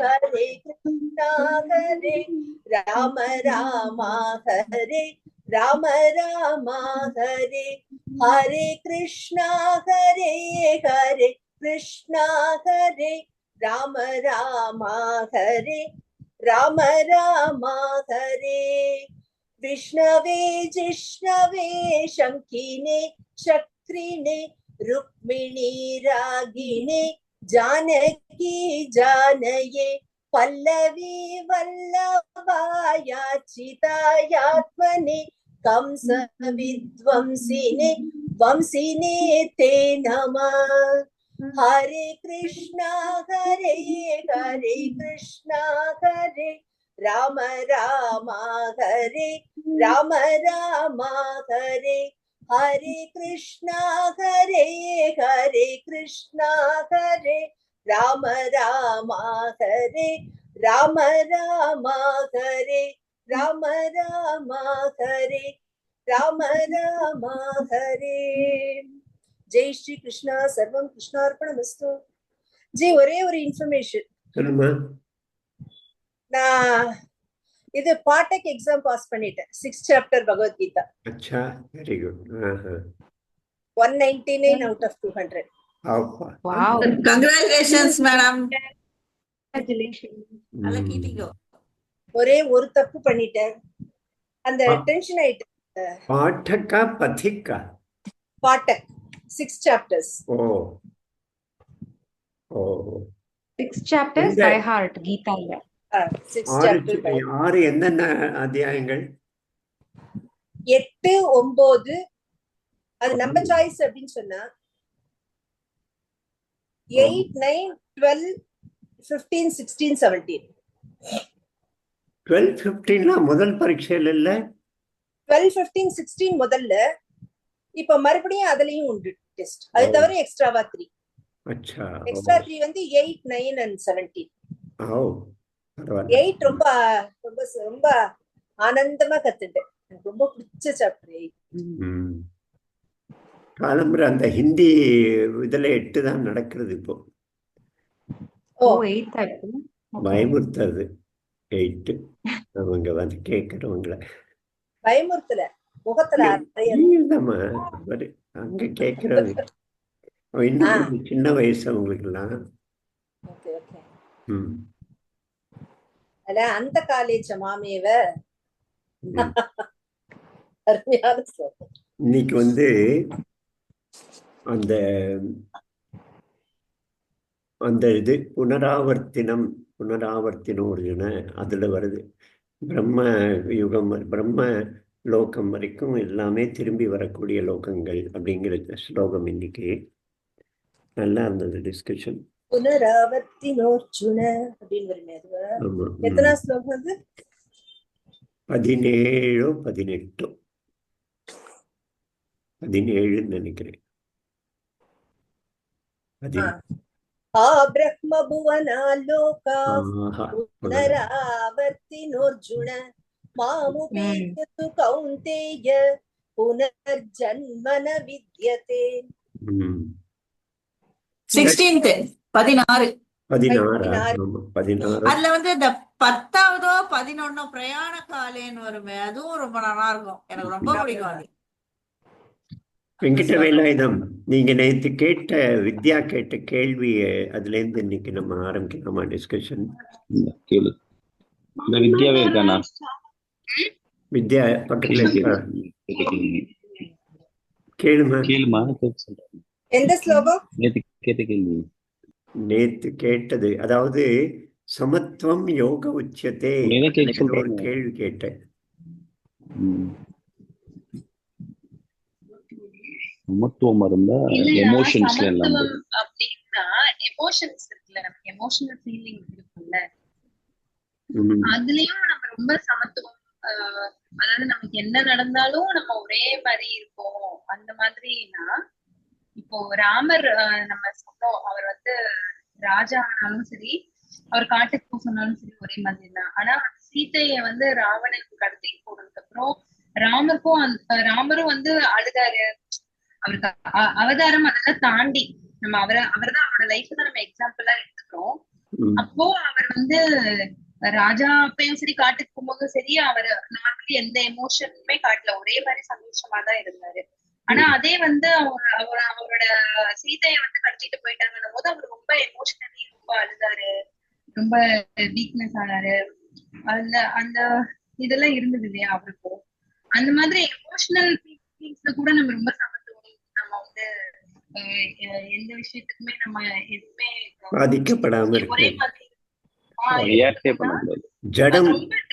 ஹரே கிருஷ்ணா ஹரே ராம ராமா ஹரே ராம ராமா ஹரே ஹரே கிருஷ்ணா ஹரே ஹரே கிருஷ்ணா ஹரே ராம ராமா ஹரே ராம ராமா ஹரே விஷ்ணவே ஜிஷ்ணவே சங்கினே சக்ரினே ருக்மிணி ராகினே जानकी जानये पल्लवी वल्लभायाचितायात्मने कंस विध्वंसिने वंसिने ते नम। हरे कृष्णा, हरे हरे कृष्णा, हरे राम राम, हरे राम राम, हरे हरे कृष्णा हरे हरे कृष्णा हरे राम राम हरे राम राम हरे राम राम हरे राम राम हरे ஜெய் ஸ்ரீ கிருஷ்ணா சர்வம் கிருஷ்ணார்ப்பணமஸ்து ஜி ஒரே ஒரு இன்ஃபர்மேஷன் சொல்லுமா நான் இது பாட்டக் எக்ஸாம் பாஸ் பண்ணிட்டேன் சிக்ஸ் சாப்டர் பகவத்கீதா அச்சா very good one ninety nine out of two hundred ஆப்பா Wow. Congratulations, madam. Congratulations. நல்லா ம். கீட்டிங்கோ. ஒரே ஒரு தப்பு பண்ணிட்டேன் அந்த ஆ. டென்ஷன் ஆயிட்டு பாட்டக்கா பத்திக்கா பாட்டக் six chapters oh oh Six chapters இந்த- by heart, Gita. ஆறு என்னென்ன அத்தியாயங்கள்? எட்டு ஒன்பது அது நம்ம சாய்ஸ் அப்படின்னு சொன்னா eight nine twelve fifteen sixteen seventeen twelve ஃபிஃப்டீன்லாம் முதல் பரீட்சையில் இல்லை? டுவெல் பிப்டீன் சிக்ஸ்டீன் முதல்ல இப்ப மறுபடியும் அதுலயும் உண்டு டெஸ்ட் அது. தவிர எக்ஸ்ட்ராவா த்ரீ எக்ஸ்ட்ரா த்ரீ வந்து eight nine and seventeen eight ரொம்ப ரொம்ப ரொம்ப ஆனந்தமா கத்துட்டேன் எனக்கு ரொம்ப பிடிச்ச சாப்டர் எயிட் காலம்புற அந்த ஹிந்தி இதுல எட்டு தான் நடக்கிறது இப்போ. பயமுறுத்துறது எயிட்டு அவங்க வந்து கேட்கறவங்கள. பயமுறுத்தல. முகத்துல அவரு அங்க அவன் இன்னும் சின்ன வயசு அவங்களுக்கு எல்லாம் ஓகே ஓகே. ம். அல அந்த காலேஜ மாமேவ. அருமையான இன்னைக்கு வந்து அந்த அந்த இது புனராவர்த்தினம் புனராவர்த்தினோர்ஜுன அதுல வருது. பிரம்ம யுகம் பிரம்ம லோகம் வரைக்கும் எல்லாமே திரும்பி வரக்கூடிய லோகங்கள் அப்படிங்கிற ஸ்லோகம் இன்னைக்கு. நல்லா இருந்தது டிஸ்கஷன் புனராவர்த்தினோர்ஜுன அப்படின்னு வருமே ம். எத்தனா ஸ்லோகம் அது? பதினேழோ பதினெட்டோ. பதினேழுன்னு நினைக்கிறேன். பதி- ஆ. பிரம்ம புவனா லோகா ஆஹா. புனராவர்த்தினோர்ஜுன மாமுபேத்து கௌந்தேய பதினாறு. அதுல வந்து இந்த பத்தாவதோ பதினொன்னோ பிரயாண காலேன்னு வருமே அதுவும் ரொம்ப நல்லா இருக்கும் எனக்கு ரொம்ப பிடிக்கும் அது. வெங்கட வேலாயுதம் நீங்க நேத்து கேட்ட வித்யா கேட்ட கேள்வி அதுல இருந்து இன்னைக்கு நம்ம ஆரம்பிக்கலாமா டிஸ்கஷன் இந்த கேளு. இந்த வித்யாவே இருக்கானா வித்யா பக்கத்துல? கேளுமா? கேளுமா எந்த ஸ்லோகம்? நேத்து கேட்ட கேள்வி. நேத்து கேட்டது அதாவது சமத்துவம் யோக உச்சத்தே ஒரு. கேள்வி கேட்டேன் ம். சமத்துவம் இருந்தா எமோஷன்ஸ்ல எல்லாம். அப்படின்னா எமோஷன்ஸ் இருக்குல்ல நமக்கு எமோஷனல் ஃபீலிங் இருக்குல்ல. அதுலயும் நம்ம ரொம்ப சமத்துவம் ஆஹ் அதாவது நமக்கு என்ன நடந்தாலும் நம்ம ஒரே மாதிரி இருப்போம் அந்த மாதிரினா இப்போ ராமர் நம்ம சொன்னோம். அவர் வந்து ராஜா ஆனாலும் சரி அவர் காட்டுக்கு சொன்னாலும் சரி ஒரே மாதிரி தான். ஆனா சீதைய வந்து ராவணனுக்கு கடத்தி போனதுக்கு அப்புறம் ராமருக்கும் ராமரும் வந்து அழுதாரு அவருக்கு அவதாரம் அதெல்லாம் தாண்டி நம்ம அவரை அவர்தான் அவரோட லைஃப் தான் நம்ம எக்ஸாம்பிளா எடுத்துக்கிறோம். அப்போ அவர் வந்து ராஜா அப்பயும் சரி காட்டுக்கு போகும்போதும் சரி அவர் நார்மலி எந்த எமோஷனுமே காட்டல. ஒரே மாதிரி சந்தோஷமா தான் இருந்தாரு. ஆனா அதே வந்து அவர் அவர் அவரோட சீதையை வந்து கடத்திட்டு போயிட்டாங்கன்னும் போது அவர் ரொம்ப எமோஷனலி ரொம்ப அழுதாரு. ரொம்ப வீக்னஸ் ஆனாரு. அந்த அந்த இதெல்லாம் இருந்தது இல்லையா அவருக்கும் அந்த மாதிரி எமோஷனல் ஃபீலிங்ஸ்ல கூட நம்ம ரொம்ப சமத்துவம். நம்ம வந்து எந்த விஷயத்துக்குமே நம்ம எதுவுமே பாதிக்கப்படாம ஒரே மாதிரி ஜடம்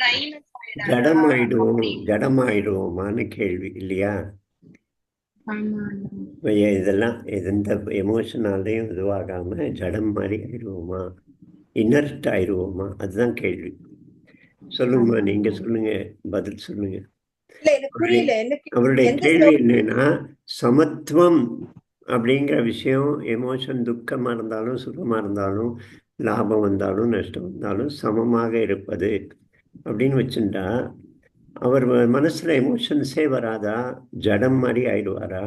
ஆயிடாதா? ஜடமாயிடுவோம் அப்படி. ஜடமாயிடுவோமான்னு கேள்வி இல்லையா? இதெல்லாம் எந்த எமோஷனாலையும் இதுவாகாம ஜடம் மாதிரி ஆயிடுவோமா இன்னர்ட் ஆயிடுவோமா அதுதான் கேள்வி. சொல்லுங்கம்மா நீங்க சொல்லுங்க பதில் சொல்லுங்க. அவருடைய கேள்வி என்னன்னா சமத்துவம் அப்படிங்கிற விஷயம் எமோஷன் துக்கமா இருந்தாலும் சுகமா இருந்தாலும் லாபம் வந்தாலும் நஷ்டம் வந்தாலும் சமமாக இருப்பது அப்படின்னு வச்சுட்டா அவர் மனசில் எமோஷன்ஸே வராதா? ஜடம் மாதிரி ஆயிடுவாரா?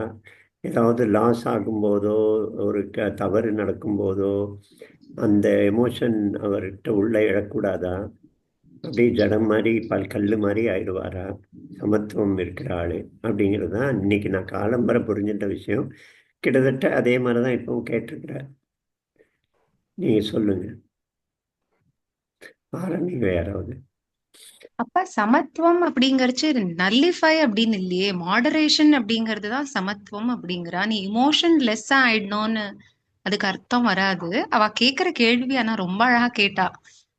ஏதாவது லாஸ் ஆகும்போதோ ஒரு க தவறு நடக்கும்போதோ அந்த எமோஷன் அவர்கிட்ட உள்ளே இழக்கூடாதா அப்படியே ஜடம் மாதிரி பல் கல் மாதிரி ஆயிடுவாரா? சமத்துவம் இருக்கிற ஆள் அப்படிங்கிறது தான் இன்னைக்கு நான் காலம்பரம் புரிஞ்சிட்ட விஷயம். கிட்டத்தட்ட அதே மாதிரி தான் இப்பவும் கேட்டிருக்கிறேன் நீங்கள் சொல்லுங்கள் ஆரம்பிங்க யாராவது அப்ப சமத்துவம் அப்படிங்கறச்சு நல்லிஃபை அப்படின்னு இல்லையே மாடரேஷன் அப்படிங்கிறது தான் சமத்துவம் அப்படிங்கிறா. நீ இமோஷன் லெஸ்ஸா ஆயிடணும்னு அதுக்கு அர்த்தம் வராது. அவ கேக்குற கேள்வி ஆனா ரொம்ப அழகா கேட்டா.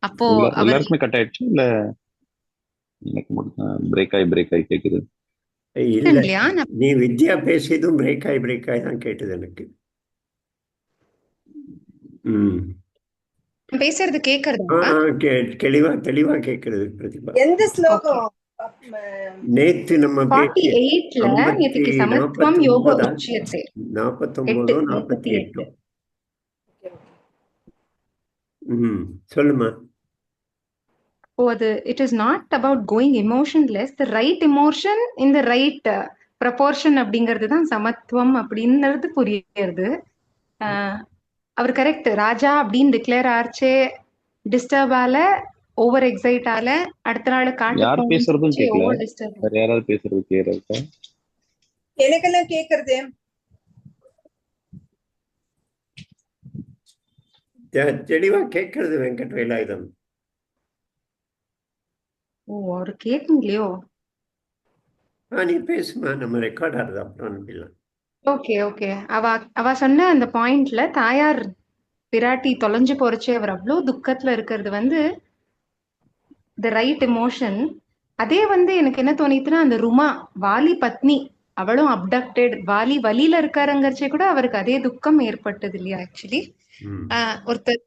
அப்போ எல்லாருக்குமே கட் ஆயிடுச்சு? இல்ல பிரேக் ஆகி பிரேக் ஆகி கேக்குது. நீ வித்யா பேசியதும் பிரேக் ஆகி பிரேக் ஆகி தான் கேட்டது எனக்கு. ம். பேசுறது கேக்குறதா தெளிவா தெளிவா கேக்குறது பிரதிபா. எந்த ஸ்லோகம்? நேத்து நம்ம நாற்பத்தொன்பதோ நாற்பத்தி எட்டோ ம் சொல்லுமா அது it is not about going emotionless the right emotion in the right proportion அப்படிங்கிறது தான் சமத்துவம் அப்படின்றது புரியுது ஆஹ் அவர் கரெக்ட் ராஜா அப்படின்னு டிக்ளேர் ஆச்சே. டிஸ்டர்ப் ஆல ஓவர் எக்ஸைட் ஆல அடுத்த நாள் காட்டு யார் பேசுறதும் கேட்கல வேற யாராவது பேசுறது இருக்கா எனக்கெல்லாம் கேக்குறது. தெ- தெளிவா கேட்கறது வெங்கட் வேலாயுதம். ஓ அவர் கேட்குங்களையோ ஆ நீ பேசுமா நம்ம ரெக்கார்ட் ஆகுது. அப்புறம் அனுப்பிடலாம் ஓகே ஓகே அவ அவ சொன்ன அந்த பாயிண்ட்ல தாயார் பிராட்டி தொலைஞ்சு போறச்சே அவர் அவ்வளோ துக்கத்துல இருக்கிறது வந்து த ரைட் எமோஷன் அதே வந்து எனக்கு என்ன தோணித்துன்னா அந்த ருமா வாலி பத்னி அவளும் அப்டக்டட் வாலி வலியில இருக்காருங்கிறச்சே கூட அவருக்கு அதே துக்கம் ஏற்பட்டது இல்லையா ஆக்சுவலி ம். ஒருத்தர்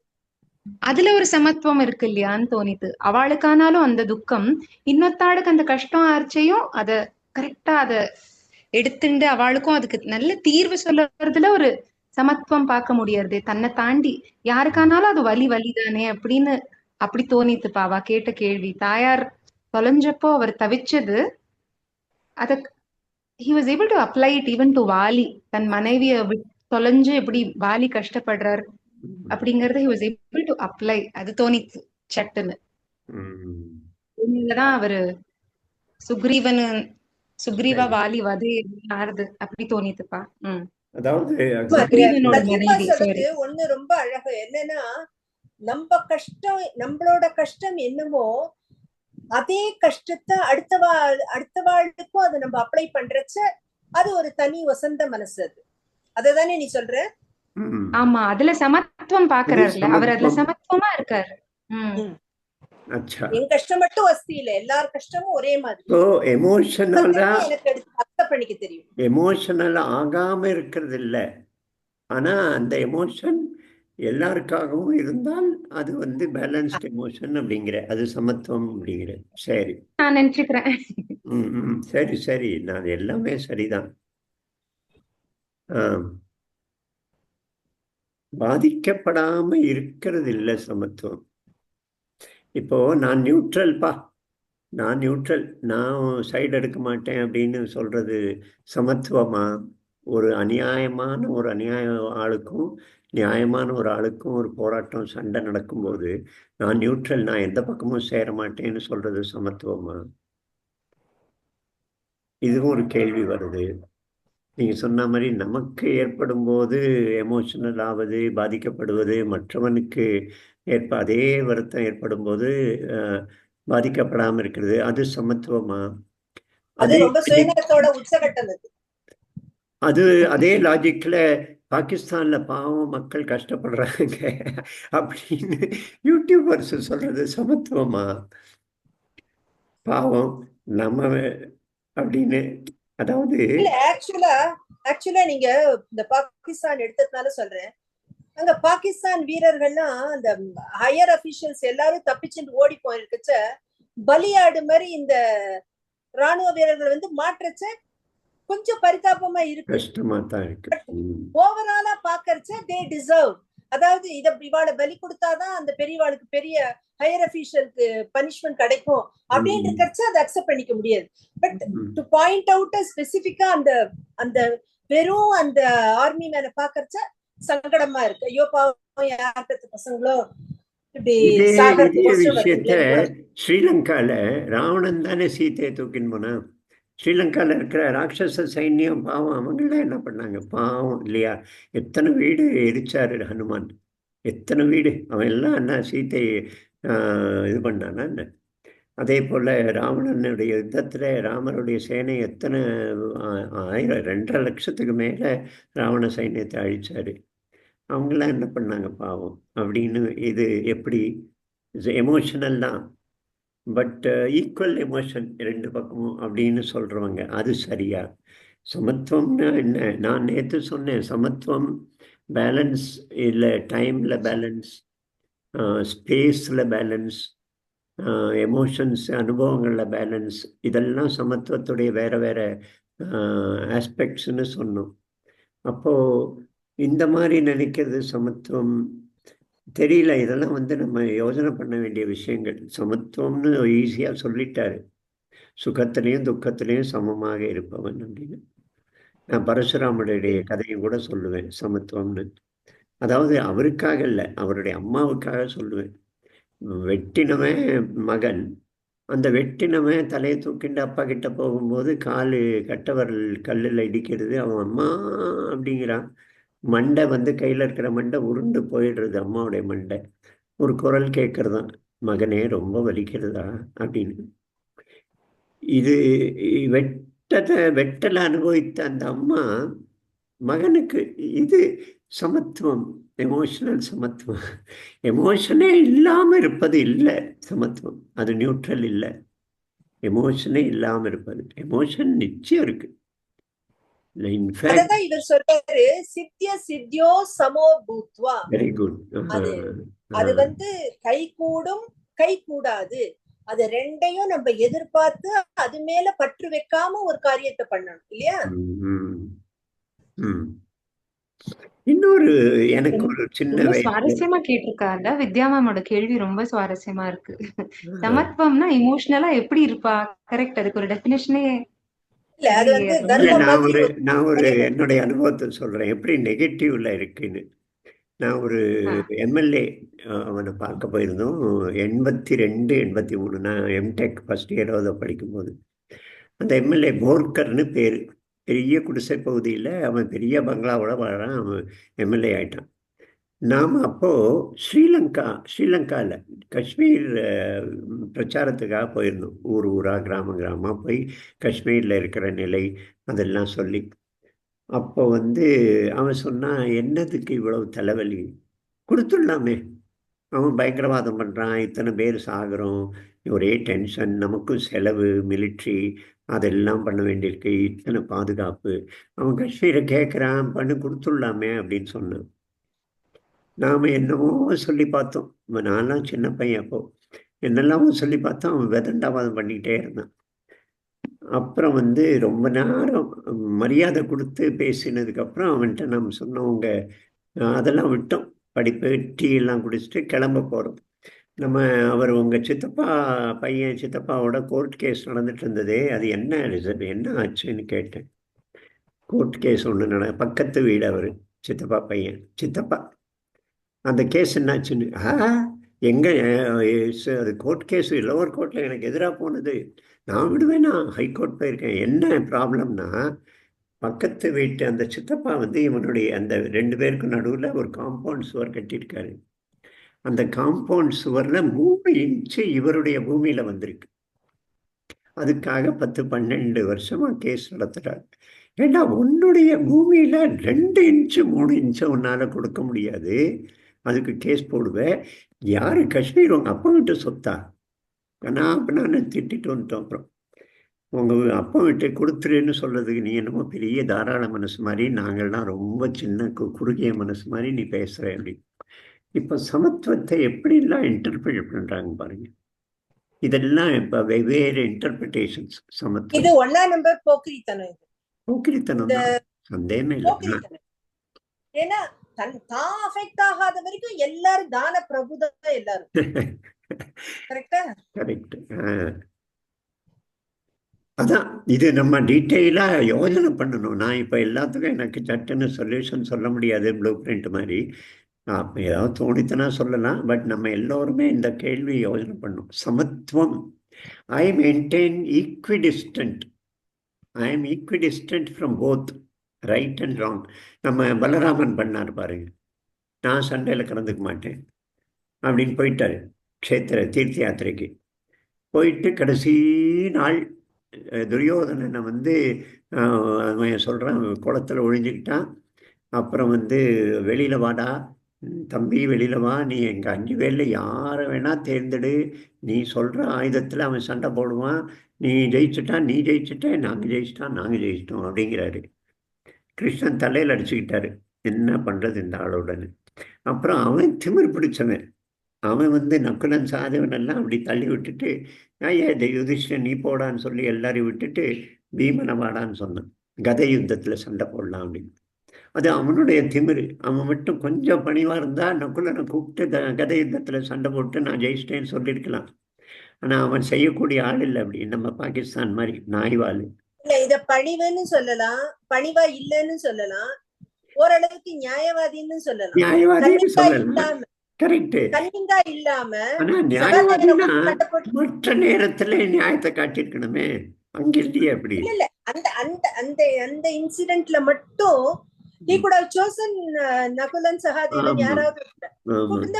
அதுல ஒரு சமத்துவம் இருக்கு இல்லையான்னு தோணித்து அவளுக்கானாலும் அந்த துக்கம் இன்னொத்தாளுக்கு அந்த கஷ்டம் ஆர்ச்சையும் அத கரெக்டா அத எடுத்துண்டு அவளுக்கும் அதுக்கு நல்ல தீர்வு சொல்றதுல ஒரு சமத்துவம் பார்க்க முடியாது தன்னை தாண்டி யாருக்கானாலும் அது வலி வலிதானே அப்படின்னு அப்படி தோணித்துப்பா அவ கேட்ட கேள்வி. தாயார் தொலைஞ்சப்போ அவர் தவிச்சது அத he was able to apply it even to Vaali. தன் மனைவிய தொலைஞ்சு எப்படி வாலி கஷ்டப்படுறார் அப்படிங்கறது he was able to apply அது தோணித்து சட்டுன்னு. தான் அவரு சுக்ரீவன் சுக்ரீவா வாலி வதை ஆறுது அப்படி தோணித்துப்பா ம் அதாவது ஒண்ணு ரொம்ப அழகு என்னன்னா நம்ம கஷ்டம் நம்மளோட கஷ்டம் என்னமோ அதே கஷ்டத்தை அடுத்தவா அடுத்தவாளுக்கும் அதை நம்ம அப்ளை பண்றச்ச அது ஒரு தனி வசந்த மனசு அது அததானே நீ சொல்ற? ஆமா அதுல சமத்துவம் பாக்குறாருல அவர் அதுல சமத்துவம். இருக்காரு என் கஷ்டம் மட்டும் வசதி இல்ல எல்லார் கஷ்டமும் ஒரே மாதிரி. ஸோ எமோஷனலா அதுதான் எனக்கு எடுத்து அக்செப்ட் பண்ணிக்க தெரியும். எமோஷனல் ஆகாம இருக்கிறது இல்ல. ஆனா அந்த எமோஷன் எல்லாருக்காகவும் இருந்தால் அது வந்து பேலன்ஸ்ட் எமோஷன் அப்படிங்கிற அது சமத்துவம் அப்படிங்கிற சரி. நான் நினைச்சுக்கிறேன். சரி சரி. நான் எல்லாமே சரிதான். பாதிக்கப்படாம இருக்கிறது இல்ல சமத்துவம். இப்போ நான் நியூட்ரல்ப்பா நான் நியூட்ரல் நான் சைடு எடுக்க மாட்டேன் அப்படின்னு சொல்றது சமத்துவமா? ஒரு அநியாயமான ஒரு அநியாய ஆளுக்கும் நியாயமான ஒரு ஆளுக்கும் ஒரு போராட்டம் சண்டை நடக்கும்போது நான் நியூட்ரல் நான் எந்த பக்கமும் சேர மாட்டேன்னு சொல்றது சமத்துவமா? இதுவும் ஒரு கேள்வி வருது. நீங்க சொன்ன மாதிரி நமக்கு ஏற்படும் போது எமோஷனல் ஆவது பாதிக்கப்படுவது மற்றவனுக்கு ஏற்ப அதே வருத்தம் ஏற்படும் போது அஹ், பாதிக்கப்படாம இருக்கிறது. அது சமத்துவமா? அது அதே அது. லாஜிக்ல பாகிஸ்தான்ல பாவம் மக்கள் கஷ்டப்படுறாங்க அப்படின்னு யூடியூபர்ஸ் சொல்றது சமத்துவமா? பாவம் நம்ம அப்படின்னு அதாவது ஆக்சுவலா ஆக்சுவலா நீங்க இந்த பாகிஸ்தான் எடுத்ததுனால சொல்றேன். அங்க பாகிஸ்தான் வீரர்கள்லாம் அந்த ஹையர் அபிஷியல்ஸ் எல்லாரும் தப்பிச்சுட்டு ஓடி போயிருக்கச்ச பலியாடு மாதிரி இந்த ராணுவ வீரர்கள் வந்து மாற்றச்ச கொஞ்சம் பரிதாபமா இருக்கு கஷ்டமா தான் இருக்கு. ஓவராலா பாக்கறச்ச தே டிசர்வ் அதாவது இத இவாள பலி கொடுத்தாதான் அந்த பெரியவாளுக்கு பெரிய ஹையர் அபிஷியலுக்கு பனிஷ்மெண்ட் கிடைக்கும் அப்படின்னு. இருக்கறச்ச அதை அக்செப்ட் பண்ணிக்க முடியாது பட். டு பாயிண்ட் அவுட் ஸ்பெசிபிக்கா அந்த அந்த வெறும் அந்த ஆர்மி மேல பாக்கறச்ச சங்கடமா இருக்கு. ஐயோ பாவம் யார்கிட்ட பசங்களோ? விஷயத்த. ஸ்ரீலங்கால ராவணன் தானே சீத்தையை தூக்கின்னு போனான். ஸ்ரீலங்கால இருக்கிற ராட்சச சைன்யம் பாவம் அவங்களாம் என்ன பண்ணாங்க? பாவம் இல்லையா? எத்தனை வீடு எரிச்சாரு ஹனுமான்? எத்தனை வீடு? அவன் எல்லாம் என்ன சீத்தை ஆஹ், இது பண்ணானா என்ன? அதே போல் ராவணனுடைய யுத்தத்தில் ராமருடைய சேனை எத்தனை ஆயிரம் ரெண்டரை லட்சத்துக்கு மேலே ராவண சைன்யத்தை அழித்தார் அவங்களாம் என்ன பண்ணாங்க பாவம் அப்படின்னு இது எப்படி எமோஷனல் தான். பட் ஈக்குவல் எமோஷன் ரெண்டு பக்கமும் அப்படின்னு சொல்கிறவங்க அது சரியா? சமத்துவம்னா என்ன? நான் நேற்று சொன்னேன் சமத்துவம் பேலன்ஸ் இல்லை டைமில் பேலன்ஸ் ஸ்பேஸில் பேலன்ஸ் எமோஷன்ஸ் அனுபவங்களில் பேலன்ஸ் இதெல்லாம் சமத்துவத்துடைய வேறு வேறு ஆஸ்பெக்ட்ஸ்னு சொன்னோம். அப்போது இந்த மாதிரி நினைக்கிறது சமத்துவம். தெரியல இதெல்லாம் வந்து நம்ம யோசனை பண்ண வேண்டிய விஷயங்கள். சமத்துவம்னு ஈஸியாக சொல்லிட்டாரு. சுகத்திலையும் துக்கத்திலையும் சமமாக இருப்பவன் அப்படின்னு. நான் பரசுராமனுடைய கதையும் கூட சொல்லுவேன் சமத்துவம்னு. அதாவது அவருக்காக இல்லை அவருடைய அம்மாவுக்காக சொல்லுவேன். வெட்டினவன் மகன். அந்த வெட்டினவன் தலையை தூக்கிண்டு அப்பா கிட்ட போகும்போது காலு கட்டவரல் கல்லில் இடிக்கிறது. அவன் அம்மா அப்படிங்கிறான். மண்டை வந்து கையில் இருக்கிற மண்டை உருண்டு போயிடுறது அம்மாவுடைய மண்டை. ஒரு குரல் கேட்குறதான். மகனே ரொம்ப வலிக்கிறதா அப்படின்னு. இது வெட்டத்தை வெட்டலை அனுபவித்த அந்த அம்மா மகனுக்கு இது சமத்துவம் எமோஷனல் சமத்துவம். எமோஷனே இல்லாமல் இருப்பது இல்லை சமத்துவம். அது நியூட்ரல் இல்லை. எமோஷனே இல்லாமல் இருப்பது. எமோஷன் நிச்சயம் இருக்கு. இவர் சொல்றாரு சித்திய சித்தியோ சமோ பூத்வா. வெரி குட் அது அது வந்து கை கூடும் கை கூடாது. அது ரெண்டையும் நம்ம எதிர்பார்த்து அது மேல பற்று வைக்காம ஒரு காரியத்தை பண்ணணும் இல்லையா? இன்னொரு எனக்கு ஒரு சின்ன சுவாரஸ்யமா கேட்டிருக்காங்க. வித்யா மேமோட கேள்வி ரொம்ப சுவாரஸ்யமா இருக்கு. சமத்துவம்னா இமோஷனலா எப்படி இருப்பா? கரெக்ட் அதுக்கு ஒரு டெபினேஷனே நான் ஒரு நான் ஒரு என்னுடைய அனுபவத்தை சொல்றேன். எப்படி நெகட்டிவ்ல இருக்குன்னு. நான் ஒரு. எம்எல்ஏ அவனை பார்க்க போயிருந்தோம். எண்பத்தி ரெண்டு எண்பத்தி மூணு. நான் எம்டெக் ஃபர்ஸ்ட் இயர் அதை படிக்கும்போது. அந்த எம்எல்ஏ போர்க்கர்னு பேர். பெரிய குடிசை பகுதியில் அவன் பெரிய பங்களாவோட வாழறான் அவன் எம்எல்ஏ ஆயிட்டான். நாம் அப்போது ஸ்ரீலங்கா ஸ்ரீலங்காவில் காஷ்மீர் பிரச்சாரத்துக்காக போயிருந்தோம். ஊர் ஊராக கிராம கிராமமாக போய் காஷ்மீரில் இருக்கிற நிலை அதெல்லாம் சொல்லி. அப்போ வந்து அவன் சொன்னான் என்னதுக்கு இவ்வளவு தலைவலி? கொடுத்துடலாமே. அவன் பயங்கரவாதம் பண்ணுறான் இத்தனை பேர் சாகிறோம் ஒரே டென்ஷன் நமக்கும் செலவு மிலிட்ரி அதெல்லாம் பண்ண வேண்டியிருக்கு. இத்தனை பாதுகாப்பு. அவன் காஷ்மீரை கேட்குறான் பண்ணி கொடுத்துடலாமே அப்படின்னு சொன்னான். நாம் என்னவோ சொல்லி பார்த்தோம். இப்ப நான்லாம் சின்ன பையன் அப்போ. என்னெல்லாமோ சொல்லி பார்த்தோம் அவன் விதண்டாவாதம் பண்ணிக்கிட்டே இருந்தான். அப்புறம் வந்து ரொம்ப நேரம் மரியாதை கொடுத்து பேசினதுக்கப்புறம் அவன்கிட்ட நம்ம சொன்னவங்க அதெல்லாம் விட்டோம். படிப்பு டீ எல்லாம் குடிச்சிட்டு கிளம்ப போகிறோம் நம்ம அவர் உங்கள் சித்தப்பா பையன் சித்தப்பாவோட கோர்ட் கேஸ் நடந்துட்டு இருந்ததே அது என்ன ரிசல்ட் என்ன ஆச்சுன்னு கேட்டேன். கோர்ட் கேஸ் ஒன்று நட பக்கத்து வீடு அவர் சித்தப்பா பையன். சித்தப்பா அந்த கேஸ் என்னாச்சுன்னு ஆ எங்கே அது கோர்ட் கேஸ் லோவர் கோர்ட்டில் எனக்கு எதிராக போனது. நான் விடுவேனா? ஹைகோர்ட் போயிருக்கேன். என்ன ப்ராப்ளம்னா பக்கத்து வீட்டு அந்த சித்தப்பா வந்து இவனுடைய அந்த ரெண்டு பேருக்கும் நடுவில் ஒரு காம்பவுண்ட் சுவர் கட்டியிருக்காரு. அந்த காம்பவுண்ட் சுவர்ல மூணு இன்ச்சு இவருடைய பூமியில வந்திருக்கு. அதுக்காக பத்து பன்னெண்டு வருஷமா கேஸ் நடத்துறாரு. ஏன்னா உன்னுடைய பூமியில ரெண்டு இன்ச்சு மூணு இன்ச்சு உன்னால கொடுக்க முடியாது. அதுக்கு கேஸ் போடுவேன் யாரு காஷ்மீர் உங்க அப்பா வீட்டு சொத்தா? நான் அப்படின்னு திட்டிட்டு வந்துட்டோம் அப்புறம். உங்க அப்பா வீட்டை கொடுத்துருன்னு சொல்றதுக்கு நீ என்னமோ பெரிய தாராள மனசு மாதிரி நாங்கள்லாம் ரொம்ப சின்ன கு- குறுகிய மனசு மாதிரி நீ பேசுற அப்படின்னு இப்ப சமத்துவத்தை எப்படிலாம் இன்டர்பிரேட் பண்றாங்க பாருங்க. இதெல்லாம் இப்ப வெவ்வேறு இன்டர்பிரிட்டேஷன்ஸ் இது சமத்துவம் ஒன்னா நம்பர் போக்கிரித்தனம் இது. போக்கிரித்தனம் தான். சந்தேகமே இல்லை. ஏன்னா தன் தான் அஃபெக்ட் ஆகாத வரைக்கும் எல்லாரும் தான பிரபு தான் எல்லாரும். கரெக்டா கரெக்ட் அதான் இது நம்ம டீட்டெயிலா யோசனை பண்ணணும். நான் இப்ப எல்லாத்துக்கும் எனக்கு சட்டுன்னு சொல்யூஷன் சொல்ல முடியாது ப்ளூ பிரிண்ட் மாதிரி. அப்போ ஏதாவது தோணித்தனா சொல்லலாம் பட் நம்ம எல்லோருமே இந்த கேள்வி யோசனை பண்ணணும் சமத்துவம். I maintain equidistant I am equidistant from both right and wrong நம்ம பலராமன் பண்ணார் பாருங்க. நான் சண்டையில் கலந்துக்க மாட்டேன். அப்படின்னு போயிட்டார் க்ஷேத்திர தீர்த்த யாத்திரைக்கு. போயிட்டு கடைசி நாள் துரியோதனனை வந்து அஹ், அவன் சொல்கிறான் குளத்துல ஒழிஞ்சுக்கிட்டான். அப்புறம் வந்து வெளியில் வாடா தம்பி வெளியில் வா. நீ எங்கள் அஞ்சு பேரில் யாரை வேணால் தேர்ந்தெடு. நீ சொல்கிற ஆயுதத்தில் அவன் சண்டை போடுவான். நீ ஜெயிச்சுட்டா நீ ஜெயிச்சுட்ட நாங்கள் ஜெயிச்சிட்டான் நாங்கள் ஜெயிச்சிட்டோம் அப்படிங்கிறாரு. கிருஷ்ணன் தலையில் அடிச்சுக்கிட்டாரு. என்ன பண்ணுறது இந்த ஆளோடன்னு அப்புறம் அவன் திமிர் பிடிச்சவன். அவன் வந்து நக்குலன் சாதவன் எல்லாம் அப்படி தள்ளி விட்டுட்டு ஐயா இந்த யுதிஷ்டன் நீ போடான்னு சொல்லி எல்லாரையும் விட்டுட்டு பீமனை வாடான்னு சொன்னான். கதை யுத்தத்தில் சண்டை போடலாம் அப்படின்னு. அது அவனுடைய திமிரு. அவன் மட்டும் கொஞ்சம் பணிவாக இருந்தா நக்குலனை கூப்பிட்டு க- கதை யுத்தத்தில் சண்டை போட்டு நான் ஜெயிச்சிட்டேன்னு சொல்லியிருக்கலாம். ஆனால் அவன் செய்யக்கூடிய ஆள் இல்லை அப்படி நம்ம பாகிஸ்தான் மாதிரி நாய்வாள் இல்ல இத பணிவுன்னு சொல்லலாம் பணிவா இல்லைன்னு சொல்லலாம் ஓரளவுக்கு நியாயவாதின்னு சொல்லலாம். நியாயவாதின்னு சொல்லலாம். கரெக்ட் கண்ணிங்கா இல்லாம ஆனா நியாயவாதினா மற்ற நேரத்துல நியாயத்தை காட்டியிருக்கணுமே. அங்க இல்லையே அப்படி. இல்ல இல்ல அந்த அந்த அந்த அந்த இன்சிடென்ட்ல மட்டும் நகுலன் சகாதேவன். யாராவது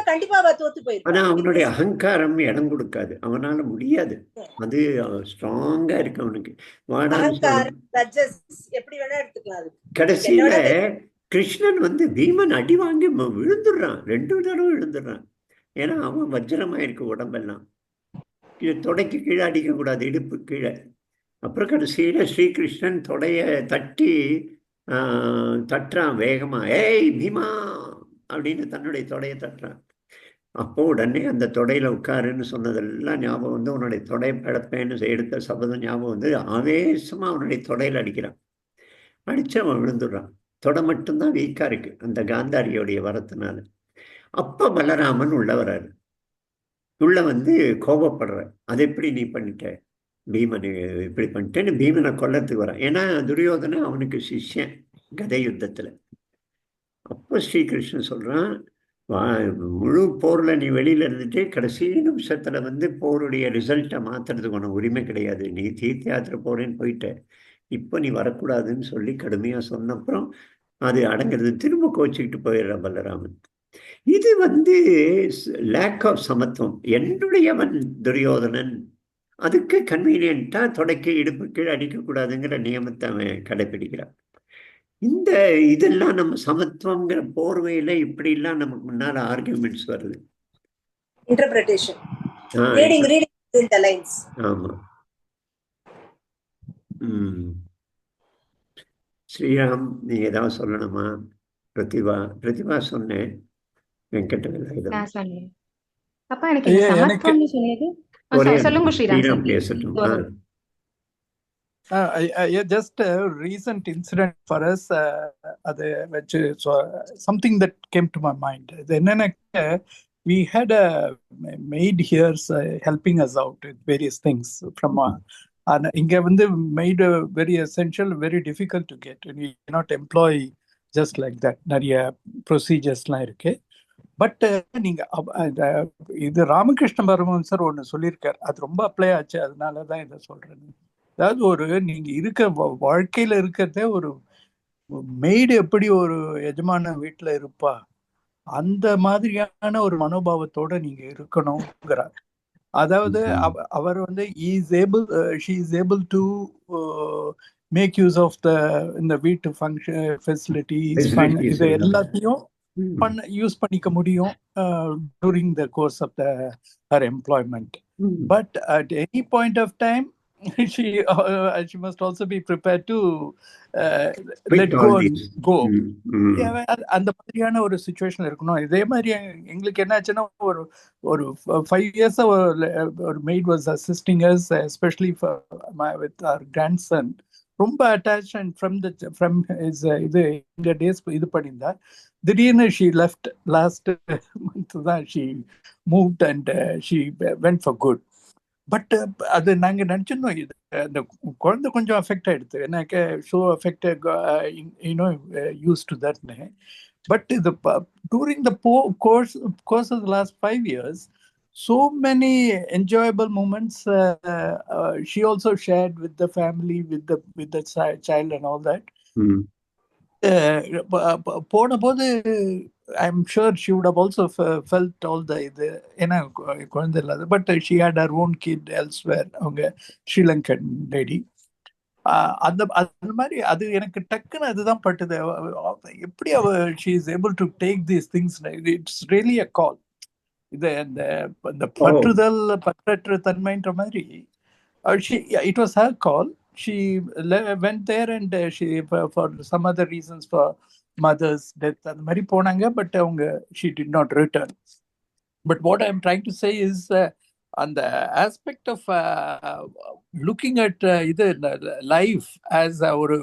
கண்டிப்பா அவ தோத்து ஆனா அவனுடைய அகங்காரம் இடம் கொடுக்காது. அவனால முடியாது. அது ஸ்ட்ராங்கா இருக்கு அவனுக்கு. எப்படி வேணா எடுத்துக்கலாம் அது கடைசியில கிருஷ்ணன் வந்து பீமன் அடி வாங்கி விழுந்துடுறான். ரெண்டு தடவை விழுந்துடுறான். ஏன்னா அவன் வஜ்ரமா இருக்கு உடம்பெல்லாம் தொடைக்கு கீழே அடிக்க கூடாது இடுப்பு கீழே. அப்புறம் கடைசியில ஸ்ரீகிருஷ்ணன் தொடைய தட்டி தட்டுறான் வேகமாக ஏய் பீமா! அப்படின்னு தன்னுடைய தொடையை தட்டுறான். அப்போ உடனே அந்த தொடையில் உட்காருன்னு சொன்னதெல்லாம் ஞாபகம் வந்து உன்னுடைய தொடை பிழப்பேன்னு எடுத்த சபதம் ஞாபகம் வந்து ஆவேசமாக அவனுடைய தொடையில் அடிக்கிறான். அடித்து அவன் விழுந்துடுறான். தொடை மட்டும்தான் வீக்காக இருக்குது அந்த காந்தாரியோடைய வரத்தினால. அப்போ பலராமன் உள்ள வராரு உள்ள வந்து கோபப்படுற அது எப்படி நீ பண்ணிட்ட? பீமனை இப்படி பண்ணிட்டேன்னு பீமனை கொல்லத்துக்கு வரான் ஏன்னா துரியோதனன் அவனுக்கு சிஷ்யன் கதை யுத்தத்தில். அப்போ ஸ்ரீகிருஷ்ணன் சொல்கிறான் வா முழு போரில் நீ வெளியில் இருந்துட்டு கடைசி நிமிஷத்தில் வந்து போருடைய ரிசல்ட்டை மாத்துறதுக்கு உனக்கு உரிமை கிடையாது. நீ தீர்த்த யாத்திரை போறேன்னு போயிட்ட. இப்போ நீ வரக்கூடாதுன்னு சொல்லி கடுமையாக சொன்னப்புறம் அது அடங்குறது திரும்ப கோச்சிக்கிட்டு போயிடுற பலராமன். இது வந்து லேக் ஆஃப் சமத்துவம். என்னுடையவன் துரியோதனன் அதுக்கு கன்வீனியன்ட்டா தொடக்கி இடுப்பு கீழே அடிக்கக்கூடாதுங்கிற நியமத்தை அவன் கடைபிடிக்கிறான் இந்த இதெல்லாம் நம்ம சமத்துவங்கிற போர்வையில இப்படிலாம் நமக்கு முன்னால ஆர்கியூமெண்ட்ஸ் வருது. இன்டர்பிரேஷன் ஆ, ரீடிங் ரீடிங் இந்த லைன்ஸ் ஆமா. ம். ஸ்ரீராம் நீ ஏதாவது சொல்லணுமா? பிரதிபா பிரதிபா சொன்னேன். வெங்கடவேலாயுதம் நான் சொன்னேன். அப்பா எனக்கு இந்த ஐயா, எனக்கு- சமத்துவம்னு சொன்னது ஆ, ஒரே சொ- சொல்லுங்க ஸ்ரீராம் ஸ்ரீராம் சொல்லுங்க. பேசட்டும் ஆ Uh, I, I, yeah, just a recent incident for us, uh, அது வச்சு so, something that came to my mind. இது என்னன்னா we had a maid here uh, helping us out with various things from uh, and இங்க வந்து maid uh, very essential, very difficult to get and we cannot employ just like that. நிறைய procedures எல்லாம் இருக்கு but நீங்க இது ராமகிருஷ்ண பரமஹம்சர் ஒன்று சொல்லியிருக்காரு. அது ரொம்ப அப்ளை ஆச்சு. அதனால தான் இதை சொல்றேன். அதாவது ஒரு நீங்க இருக்க வாழ்க்கையில இருக்கிறதே ஒரு மெய்டு எப்படி ஒரு எஜமான வீட்டுல இருப்பா? அந்த மாதிரியான ஒரு மனோபாவத்தோட நீங்க இருக்கணுங்கிறார். அதாவது அவர் வந்து is able she is able to make use of the இந்த வீட்டு ஃபங்க்ஷன் Facilities இது. எல்லாத்தையும். பண்ண யூஸ் பண்ணிக்க முடியும் during the course of the her employment. But at any point of time she uh, she must also be prepared to uh, let go and go. அது- அந்த மாதிரியான ஒரு சுச்சுவேஷன் இருக்கணும். இதே மாதிரி எங்க- எங்களுக்கு என்னாச்சுன்னா ஒரு ஒரு ஃபைவ் இயர்ஸ் ஒரு maid was assisting us especially with our grandson ரொம்ப attach and from the from is இது இந்த டேஸ் இது பண்ணியிருந்தா திடீர்னு ஷீ லெஃப்ட் லாஸ்ட் மந்த் தான் she moved and she went for good but அது நாங்க நினைச்சிருந்தோம் இது அந்த குழந்தை கொஞ்சம் அஃபெக்ட் ஆயிடுது. எனக்கு so affect you know used to தட்னு but இது டூரிங் த போ course course of last five years so many enjoyable moments uh, uh, she also shared with the family with the with the chi- child and all that. ம். Uh, ப- ப- போன போது I'm sure she would have also felt all the இது ஏன்னா குழந்தை இல்லாத but she had her own kid elsewhere அவங்க ஸ்ரீலங்கன் லேடி அந்த அந்த மாதிரி அது எனக்கு டக்குன்னு அதுதான் பட்டுது. எப்படி அவ she is able to take these things it's really a call இது அந்த இந்த பற்றுதல் பற்றற்ற தன்மைன்ற மாதிரி it was her call she went there and she for some other reasons for mother's death அந்த மாதிரி போனாங்க பட் அவங்க she did not return but what I am trying to say is அந்த ஆஸ்பெக்ட் ஆஃப் லுக்கிங் அட் இது life as ஒரு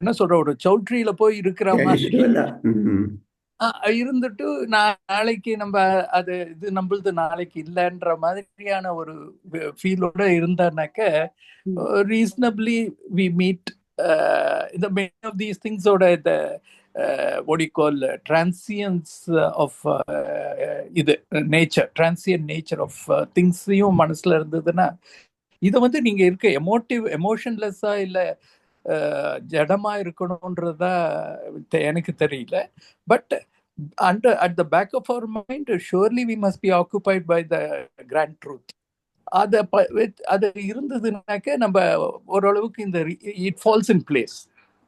என்ன சொல்ற ஒரு சௌட்ரியில போய் இருக்கிற மாதிரி. ஆஹ் இருந்துட்டு நாளைக்கு நம்ம அது இது நம்மளது நாளைக்கு இல்லைன்ற மாதிரியான ஒரு ஃபீலோட இருந்தானாக்க ரீசனபிளி வி மீட் இந்த மெயின் ஆஃப் தீஸ் திங்ஸோட இந்த ஒடி கால் டிரான்சியன்ஸ் ஆஃப் இது நேச்சர் டிரான்சியன் நேச்சர் ஆஃப் திங்ஸையும் மனசுல இருந்ததுன்னா இதை வந்து நீங்க இருக்க எமோட்டிவ் எமோஷன்லெஸ்ஸா இல்லை ஜடமா இருக்கணும்ன்றதா தெ- எனக்கு தெரியல. But under at the back of our mind surely we must be occupied by the grand truth. அத அது இருந்ததுனாக்க நம்ம ஓரளவுக்கு இந்த it falls in place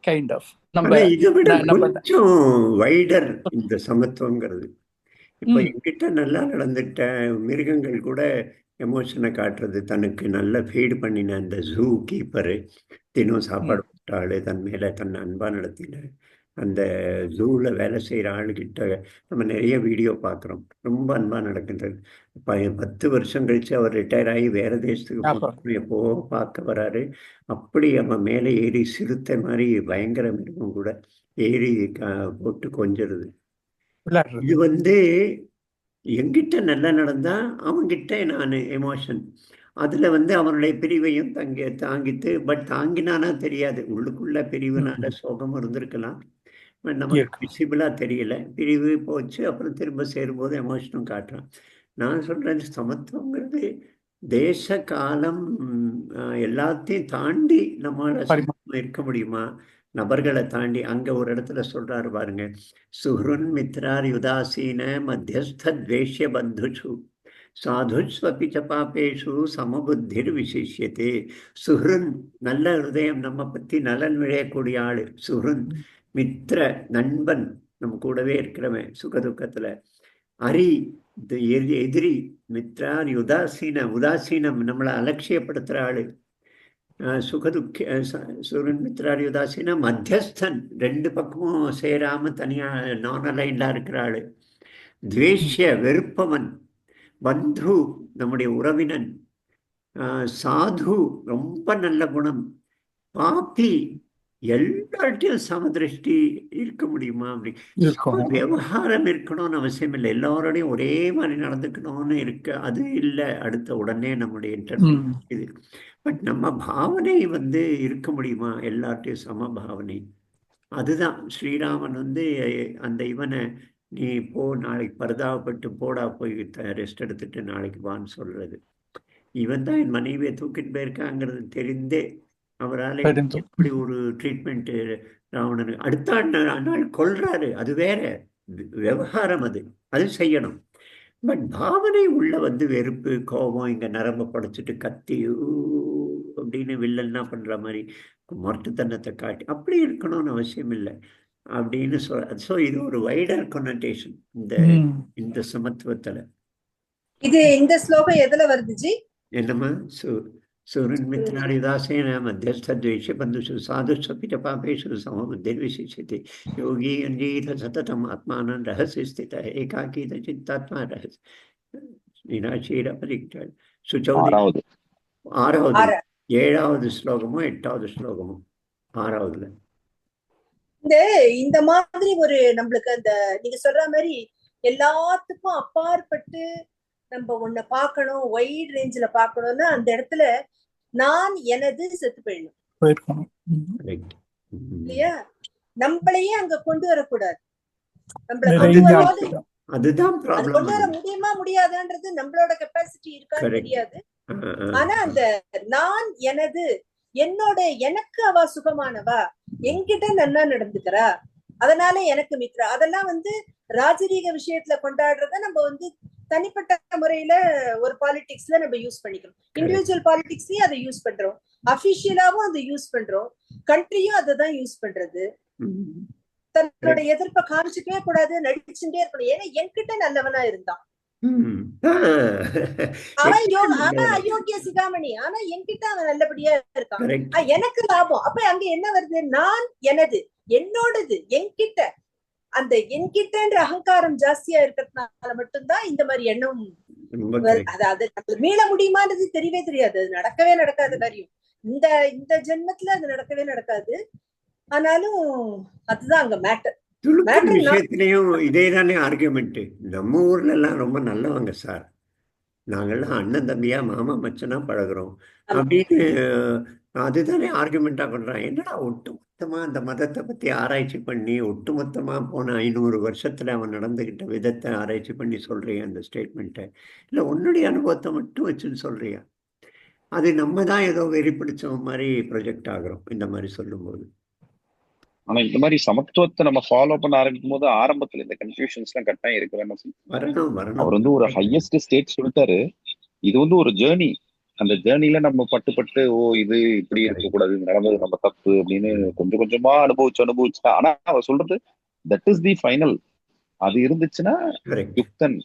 kind of நம்ம இதை விட கொஞ்சம் வைடர் இந்த சமத்துவங்கிறது. இப்போ. என்கிட்ட நல்லா நடந்துட்ட மிருகங்கள் கூட எமோஷனை காட்டுறது. தனக்கு நல்ல ஃபீடு பண்ணின அந்த ஜூ கீப்பரு தினம் சாப்பாடு போட்ட ஆளு தன் மேல தன்னை அன்பா நடத்தின அந்த ஜூவில் வேலை செய்கிற ஆளுகிட்ட நம்ம நிறைய வீடியோ பார்க்குறோம் ரொம்ப அன்பா நடக்கின்றது. ப பத்து வருஷம் கழிச்சு அவர் ரிட்டையர் ஆகி வேற தேசத்துக்கு எப்போ பார்க்க வராரு. அப்படி அவன் மேலே ஏறி சிறுத்தை மாதிரி பயங்கர மிருகம் கூட ஏறி போட்டு கொஞ்சிருது இது வந்து என்கிட்ட நல்லா நடந்தா அவன்கிட்ட நான் எமோஷன் அதுல வந்து அவனுடைய பிரிவையும் தங்கி தாங்கித்து பட் தாங்கினானா தெரியாது. உள்ளுக்குள்ள பிரிவுனால சோகம் இருந்திருக்கலாம். But நமக்கு இருக்கு. விசிபிளா தெரியல. பிரிவு போச்சு அப்புறம் திரும்ப சேரும்போது எமோஷனும் காட்டுறான். நான் சொல்றேன் சமத்துவங்கிறது தேச காலம் எல்லாத்தையும் தாண்டி நம்மளால இருக்க முடியுமா? நபர்களை தாண்டி அங்க ஒரு இடத்துல சொல்றாரு பாருங்க. சுஹ்ருன் மித்ரார் யுதாசீன மத்தியஸ்த துவேஷ்ய பந்துஷு. சாதுஸ்வபி ச பாபேஷு சமபுத்திர் விசிஷ்யத்தே சுஹ்ருன் நல்ல ஹிருதயம் நம்ம பத்தி நலன் விளையக்கூடிய ஆளு. சுஹ்ருன் மித்ர நண்பன் நம்ம கூடவே இருக்கிறவன் சுகதுக்கத்துல. அரி எதிரி மித்ரான் உதாசீன உதாசீனம் நம்மளை அலட்சியப்படுத்துற ஆளு. சுகதுக்க சூரன் ச- சுரன் மத்தியஸ்தன் ரெண்டு பக்கமும் சேராம தனியா நான் அலைன்லா இருக்கிற ஆளு. துவேஷ்ய வெறுப்பவன் பந்து நம்முடைய உறவினன். சாது ரொம்ப நல்ல குணம். பாப்பி எல்லார்ட்டையும் சமதிருஷ்டி இருக்க முடியுமா அப்படி? விவகாரம் இருக்கணும்னு அவசியம் இல்லை. எல்லாரோடையும் ஒரே மாதிரி நடந்துக்கணும்னு இருக்க அது இல்லை. அடுத்த உடனே நம்முடைய. இது. பட் நம்ம பாவனை வந்து இருக்க முடியுமா? எல்லார்ட்டையும் சம பாவனை. அதுதான். ஸ்ரீராமன் வந்து அந்த இவனை நீ போ நாளைக்கு பரிதாபப்பட்டு போடா போய் ரெஸ்ட் எடுத்துட்டு நாளைக்கு வான்னு சொல்றது. இவன் தான் என் மனைவியை தூக்கிட்டு போயிருக்காங்கிறது தெரிந்தே அவரால். எப்படி ஒரு ட்ரீட்மெண்ட் ராவணனுக்கு அடுத்த நாள் நாள் கொல்றாரு அது வேற. விவகாரம் அது. அது செய்யணும். பட் பாவனை உள்ள வந்து வெறுப்பு கோபம் இங்க நரம்ப படைச்சிட்டு கத்தி அப்படின்னு வில்லன்னா பண்ற மாதிரி மொரட்டுத்தனத்தை காட்டி அப்படி இருக்கணும்னு அவசியம் இல்லை. அப்படின்னு சொல் ஸோ இது ஒரு வைடர் கொனடேஷன் இந்த. இந்த சமத்துவத்துல. இது இந்த ஸ்லோகம் எதுல வருது ஜி? என்னம்மா? சு सुहृन्मित्रादिदासेन मध्यस्थद्वेषे बन्धुषु साधुष्वपि च पापेषु समबुद्धिर्विशिष्यते योगी अञ्जीत सततम् आत्मानं रहसि स्थितः एकाकीत चित्तात्मा रहसि நிராசீரபரிக்ட சுச்சௌதி ஆறாவது ஆறாவது ஆறு. ஏழாவது ஸ்லோகமோ எட்டாவது ஸ்லோகமோ ஆறாவதுல இந்த இந்த மாதிரி ஒரு நம்மளுக்கு அந்த நீங்க சொல்ற மாதிரி எல்லாத்துக்கும் அப்பாற்பட்டு நம்ம ஒன்ன பார்க்கணும் வைட் ரேஞ்சில பார்க்கணும்னா அந்த இடத்துல நான் எனது செத்து போயிடணும். இல்லையா? நம்மளையே அங்க கொண்டு வரக்கூடாது. நம்மள. அதுதான் கொண்டு வர முடியுமா முடியாதான்றது நம்மளோட கெப்பாசிட்டி இருக்கான்னு. தெரியாது. ஆனா அந்த நான் எனது என்னோட எனக்கு அவ சுகமானவா? என்கிட்ட நன்னா நடந்துக்கிறா? அதனால எனக்கு மித்ரா. அதெல்லாம் வந்து ராஜரீக விஷயத்துல கொண்டாடுறத நம்ம வந்து தனிப்பட்ட முறையில ஒரு பாலிடிக்ஸ்ல நம்ம யூஸ் பண்ணிக்கிறோம். இண்டிவிஜுவல் பாலிடிக்ஸ்லயும் அதை யூஸ் பண்றோம். அபிஷியலாவும் அதை யூஸ் பண்றோம். கண்ட்ரியும் அதை தான் யூஸ் பண்றது. தன்னோட எதிர்ப்பை காமிச்சுக்கவே கூடாது நடிச்சுட்டே இருக்கணும். ஏன்னா என்கிட்ட நல்லவனா இருந்தான். அவன் அவன் அயோக்கிய சிகாமணி. ஆனா என்கிட்ட அவன் நல்லபடியா இருக்கான். எனக்கு லாபம். அப்ப அங்க என்ன வருது? நான் எனது என்னோடது என்கிட்ட. அந்த என்கிட்டன்ற அகங்காரம் ஜாஸ்தியா இருக்கிறதுனால மட்டும்தான் இந்த மாதிரி எண்ணம். அதாவது அது மீள முடியுமான்றது தெரியவே தெரியாது. அது நடக்கவே நடக்காத காரியம். இந்த இந்த ஜென்மத்துல அது நடக்கவே நடக்காது. ஆனாலும் அதுதான் அங்க மேட்டர் விஷயத்திலையும் இதே தானே ஆர்கியூமெண்ட் நம்ம ஊர்ல எல்லாம் ரொம்ப நல்லவங்க சார். நாங்கெல்லாம் அண்ணன் தம்பியா மாமா மச்சனா பழகுறோம். அப்படின்னு அதுதானே ஆர்குமெண்டா பண்றான் என்னடா ஒட்டுமொத்தமா அந்த மதத்தை பத்தி ஆராய்ச்சி பண்ணி ஒட்டுமொத்தமா போன ஐநூறு வருஷத்துல அவன் நடந்துகிட்ட விதத்தை ஆராய்ச்சி பண்ணி சொல்றியா அந்த ஸ்டேட்மெண்ட்டை இல்ல உன்னுடைய அனுபவத்தை மட்டும் வச்சுன்னு சொல்றியா? அது நம்ம தான் ஏதோ வெறி பிடிச்ச மாதிரி ப்ரொஜெக்ட் ஆகுறோம் இந்த மாதிரி சொல்லும்போது. ஆனா இந்த மாதிரி சமத்துவத்தை நம்ம ஃபாலோ பண்ண ஆரம்பிக்கும் போது ஆரம்பத்துல இந்த கன்ஃபியூஷன்ஸ் எல்லாம் கட்டாயம் இருக்க வேணும் அவர் வந்து ஒரு ஹையஸ்ட் ஸ்டேட் சொல்லிட்டாரு. இது வந்து ஒரு ஜேர்னி அந்த ஜேர்னில நம்ம பட்டு பட்டு ஓ இது இப்படி இருக்க கூடாது இது நடந்தது நம்ம தப்பு அப்படின்னு கொஞ்சம் கொஞ்சமா அனுபவிச்சு அனுபவிச்சு ஆனா அவர் சொல்றது தட் இஸ் தி ஃபைனல் அது இருந்துச்சுன்னா. யுக்தன்.